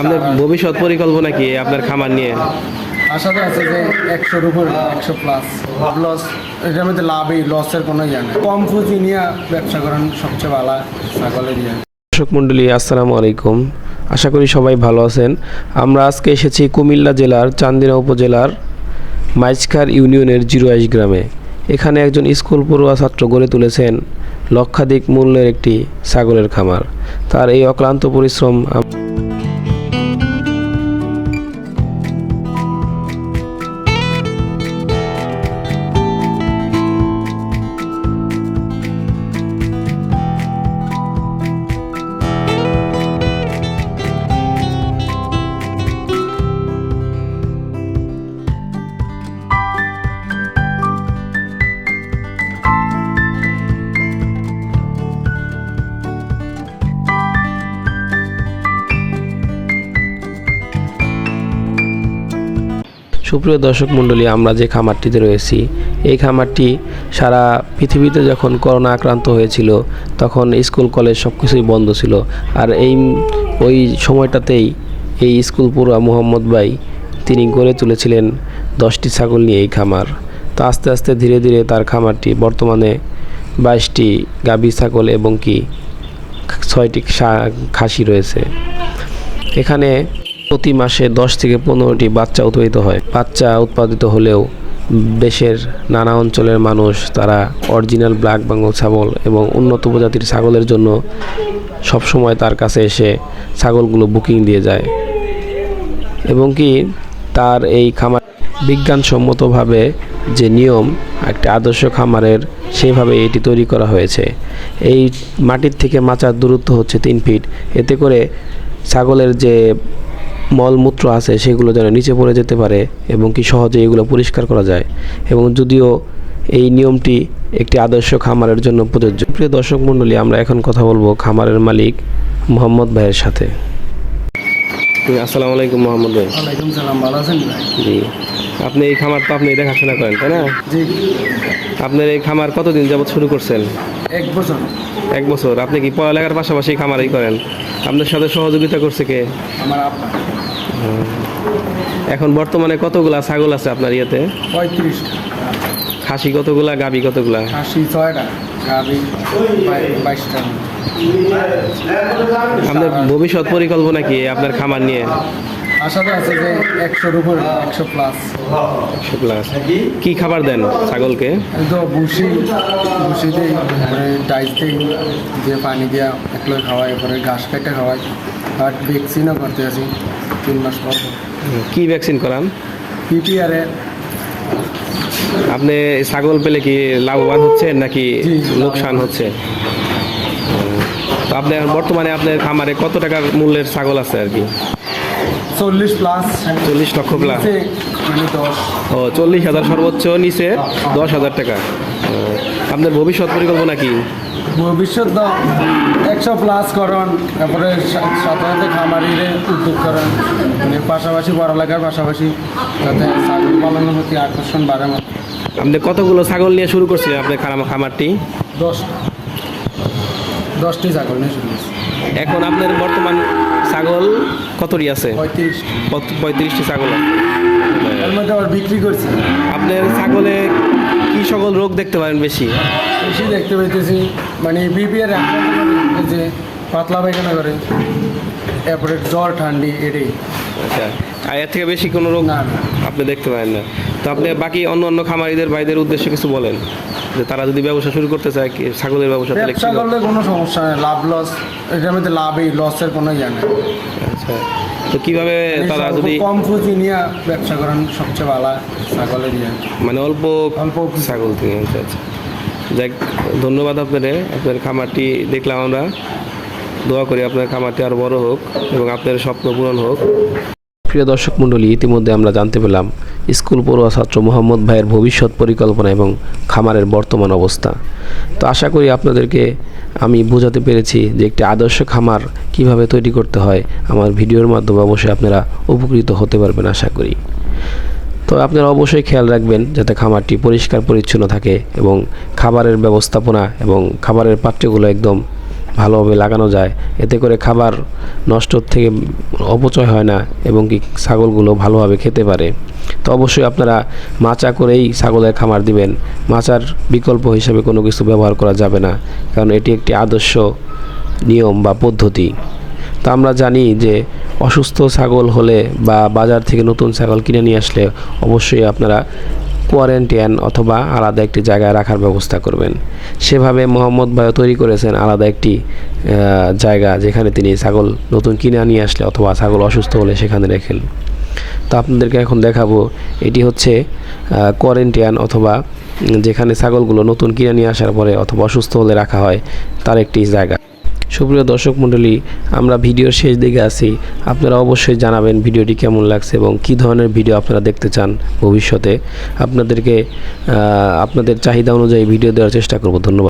আপনার ভবিষ্যৎ পরিকল্পনা কি আপনার খামার নিয়ে? আশা তো আছে যে একশোর উপর একশো প্লাস লস এটার মধ্যে লাভই লসের কোনো ইয়ে নেই। কম পুঁজি নিয়ে ব্যবসা করেন সবচেয়ে ভালো ছাগলের ইয়ে। দর্শক মণ্ডলী আসসালামু আলাইকুম। আশা করি সবাই ভালো আছেন। আমরা আজকে এসেছি কুমিল্লা জেলার চান্দিনা উপজেলার মাইজখার ইউনিয়নের জিরোয়াইশ গ্রামে। এখানে একজন স্কুল পড়ুয়া ছাত্র গড়ে তুলেছেন লক্ষাধিক মূল্যের একটি ছাগলের খামার। তার এই অক্লান্ত পরিশ্রম সুপ্রিয় দর্শক মণ্ডলী, আমরা যে খামারটিতে রয়েছি, এই খামারটি সারা পৃথিবীতে যখন করোনা আক্রান্ত হয়েছিল, তখন স্কুল, কলেজ সব কিছুই বন্ধ ছিল। আর এই, ওই সময়টাতেই এই স্কুল পুরা মোহাম্মদ ভাই, তিনি গড়ে তুলেছিলেন দশটি ছাগল নিয়ে এই খামার। তো আস্তে আস্তে ধীরে ধীরে তার খামারটি, বর্তমানে বাইশটি গাভী ছাগল এবং কি ছয়টি খাসি রয়েছে। এখানে প্রতি মাসে দশ থেকে পনেরোটি বাচ্চা উৎপাদিত হয়। বাচ্চা উৎপাদিত হলেও দেশের নানা অঞ্চলের মানুষ তারা অরিজিনাল ব্ল্যাক বেঙ্গল ছাগল এবং উন্নত প্রজাতির ছাগলের জন্য সবসময় তার কাছে এসে ছাগলগুলো বুকিং দিয়ে যায়। এবং কি তার এই খামার বিজ্ঞানসম্মতভাবে যে নিয়ম, একটা আদর্শ খামারের সেভাবে এটি তৈরি করা হয়েছে। এই মাটির থেকে মাচার দূরত্ব হচ্ছে তিন ফিট। এতে করে ছাগলের যে মলমূত্র আছে সেগুলো যেন নিচে পড়ে যেতে পারে এবং কি সহজে এগুলো পরিষ্কার করা যায়। এবং যদিও এই নিয়মটি একটি আদর্শ খামারের জন্য প্রযোজ্য। প্রিয় দর্শক মণ্ডলী আমরা এখন কথা বলব খামারের মালিক মোহাম্মদ ভাইয়ের সাথে। আসসালামু আলাইকুম মোহাম্মদ ভাই। ওয়ালাইকুম সালাম ভালো আছেন ভাই? জি আপনি এই খামার তো আপনি দেখাশোনা করেন তাই না? জি। আপনার এই খামার কতদিন যাবত শুরু করছেন? এক বছর। এক বছর। আপনি কি পড়ালেখার পাশাপাশি খামারই করেন? আপনার সাথে সহযোগিতা করছে কে? আমার এখন বর্তমানে কতগুলা ছাগল আছে আপনার ইয়েতে? পঁয়ত্রিশটা। খাসি কতগুলা গাবি কতগুলা? আশি ছয়টা গাভি বাইশটা। আপনার ভবিষ্যৎ পরিকল্পনা কি আপনার খামার নিয়ে? আশা তো আছে যে একশোর উপর একশো প্লাস প্লাস কি খাবার দেন ছাগলকে? তো বুসি বুসি দিই তারপরে ডাইস দিই দিয়ে পানি দিয়া একলো খাওয়াই এরপরে ঘাস কেটে খাওয়াই আর ভ্যাকসিনও করতে আছি তিন মাস পর। কি ভ্যাকসিন করান? পিপিআরে আপনি ছাগল পেলে কি লাভবান হচ্ছেন নাকি লোকসান হচ্ছে? তো আপনার বর্তমানে আপনার খামারে কত টাকার মূল্যের ছাগল আছে আর কি? চল্লিশ প্লাস চল্লিশ লক্ষ প্লাস মানে ও চল্লিশ হাজার সর্বোচ্চ নিচে দশ হাজার টাকা। আপনার ভবিষ্যৎ পরিকল্পনা কি? ভবিষ্যৎ একশো প্লাস করন তারপরে সাথে সাথে খামারিরে উদ্যোগ করেন মানে পাশাপাশি পড়ালেখার পাশাপাশি যাতে ছাগল পালনের প্রতি আকর্ষণ বাড়ে আপনি কতগুলো ছাগল নিয়ে শুরু করছিলেন আপনার খামারটি? দশ। দশটি ছাগল নিয়ে শুরু করছি। এখন আপনার বর্তমান ছাগল কতটি আছে? পঁয়ত্রিশ পঁয়ত্রিশটি ছাগল মধ্যে আবার বিক্রি করছি। আপনার ছাগলে কি সকল রোগ দেখতে পারেন বেশি? বেশি দেখতে পাইতেছি মানে বিপিআর যে পাতলা পায়খানা করে এরপরে জ্বর ঠান্ডি এটাই। আচ্ছা। আর এর থেকে বেশি কোনো রোগ। আপনি দেখতে পারেন না? তো আপনি বাকি অন্য অন্য খামারিদের ভাইদের উদ্দেশ্যে কিছু বলেন যে তারা যদি ব্যবসা শুরু করতে চায় কি ছাগলের ব্যবসা তাহলে ব্যবসা করলে কোনো সমস্যা নেই লাভ লস এটার মধ্যে লাভই লসের কোনো ইয়ে নেই। আচ্ছা তো কীভাবে তারা যদি কম পুঁজি নিয়ে ব্যবসা করেন সবচেয়ে ভালো ছাগলের ইয়ে। মানে অল্প অল্প। ছাগল থেকে আচ্ছা আচ্ছা। যাক ধন্যবাদ আপনাদের আপনার খামারটি দেখলাম আমরা। দোয়া করি আপনার খামারটি আরও বড় হোক এবং আপনার স্বপ্ন পূরণ হোক। প্রিয় দর্শক মণ্ডলী ইতিমধ্যে আমরা জানতে পেলাম স্কুল পড়ুয়া ছাত্র মোহাম্মদ ভাইয়ের ভবিষ্যৎ পরিকল্পনা এবং খামারের বর্তমান অবস্থা। তো আশা করি আপনাদেরকে আমি বোঝাতে পেরেছি যে একটি আদর্শ খামার কীভাবে তৈরি করতে হয়। আমার ভিডিওর মাধ্যমে অবশ্যই আপনারা উপকৃত হতে পারবেন আশা করি। তো আপনারা অবশ্যই খেয়াল রাখবেন যাতে খামারটি পরিষ্কার পরিচ্ছন্ন থাকে এবং খাবারের ব্যবস্থাপনা এবং খাবারের পাত্রগুলো একদম ভালোভাবে লাগানো যায়। এতে করে খাবার নষ্ট থেকে অপচয় হয় না এবং কি ছাগলগুলো ভালোভাবে খেতে পারে। তো অবশ্যই আপনারা মাচা করেই ছাগলের খামার দিবেন। মাচার বিকল্প হিসেবে কোনো কিছু ব্যবহার করা যাবে না, কারণ এটি একটি আদর্শ নিয়ম বা পদ্ধতি। তো আমরা জানি যে অসুস্থ ছাগল হলে বা বাজার থেকে নতুন ছাগল কিনে নিয়ে আসলে অবশ্যই আপনারা কোয়ারেন্টাইন অথবা আলাদা একটি জায়গায় রাখার ব্যবস্থা করবেন। সেভাবে মোহাম্মদ ভাইও তৈরি করেছেন আলাদা একটি জায়গা যেখানে তিনি ছাগল নতুন কিনে নিয়ে আসলে অথবা ছাগল অসুস্থ হলে সেখানে রেখেন। তো আপনাদেরকে এখন দেখাবো। এটি হচ্ছে কোয়ারেন্টাইন অথবা যেখানে ছাগলগুলো নতুন কিনে নিয়ে আসার পরে অথবা অসুস্থ হলে রাখা হয়, তার একটি জায়গা। সুপ্রিয় দর্শক মণ্ডলী, আমরা ভিডিওর শেষ দিকে আছি। আপনারা অবশ্যই জানাবেন ভিডিওটি কেমন লাগছে এবং কী ধরনের ভিডিও আপনারা দেখতে চান ভবিষ্যতে। আপনাদেরকে আপনাদের চাহিদা অনুযায়ী ভিডিও দেওয়ার চেষ্টা করব। ধন্যবাদ।